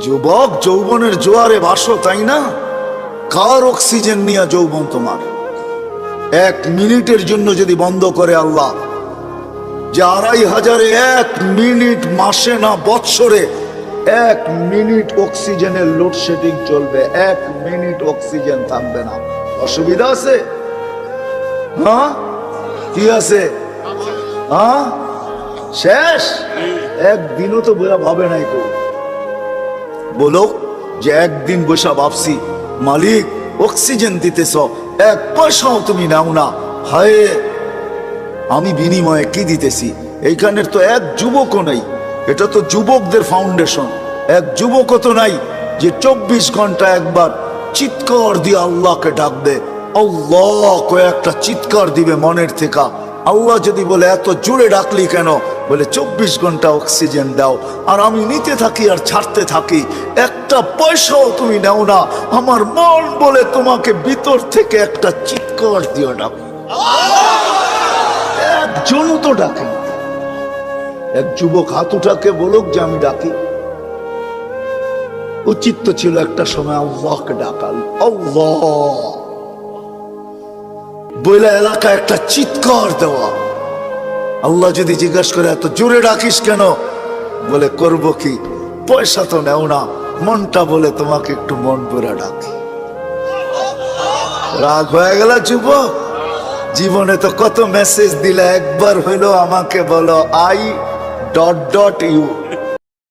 যুবক, যৌবনের জোয়ারে বাসো তাই না? কার অক্সিজেন নিয়ে যৌবন তোমার? এক মিনিটের জন্য যদি বন্ধ করে আল্লাহ, যে আড়াই হাজারে এক মিনিট মাসে না বৎসরে এক মিনিট অক্সিজেনের লোডশেডিং চলবে, এক মিনিট অক্সিজেন থাকবে না। অসুবিধা আছে? হ্যাঁ? কি আছে? হ্যাঁ? শেষ? একদিনও তো বোঝা ভাবে নাই কেউ বলো যে একদিন বসা ভাবছি, মালিক অক্সিজেন দিতেছ, এক পয়সাও তুমি নাও না। হায়, আমি বিনিময়ে কি দিতেছি? এইখানের তো এক যুবকও নাই। এটা তো যুবকদের ফাউন্ডেশন এক যুবকও তো নাই যে চব্বিশ ঘণ্টা একবার চিৎকার দিয়ে আল্লাহকে ডাকবে আল্লাহ কয়েকটা চিৎকার দিবে মনের থেকে। আল্লাহ যদি বলে, এত জোরে ডাকলি কেন? বলে, চব্বিশ ঘণ্টা অক্সিজেন দাও, আর আমি নিতে থাকি আর ছাড়তে থাকি। একটা পয়সাও তুমি নাও না। আমার মন বলে তোমাকে ভিতর থেকে একটা চিৎকার দিয়ে ডাকো একজনও তো ডাকে এক যুবক হাত উঠাকে বলুক যে, আমি ডাকি। উচিত ছিল একটা সময় আল্লাহকে ডাকাল। আল্লাহ! বইলা এলাকা একটা চিৎকার দেওয়া। আল্লাহ যদি জিজ্ঞাসা করে, এত জোরে ডাকিস কেন? বলে, করব কি? পয়সা তো নেও না। মনটা বলে তোমাকে একটু মন পুরা ডাকি। রাগ হয়ে গেল যুবক। জীবনে তো কত মেসেজ দিলে একবার হইল আমাকে বলো, আই ডট ডট ইউ।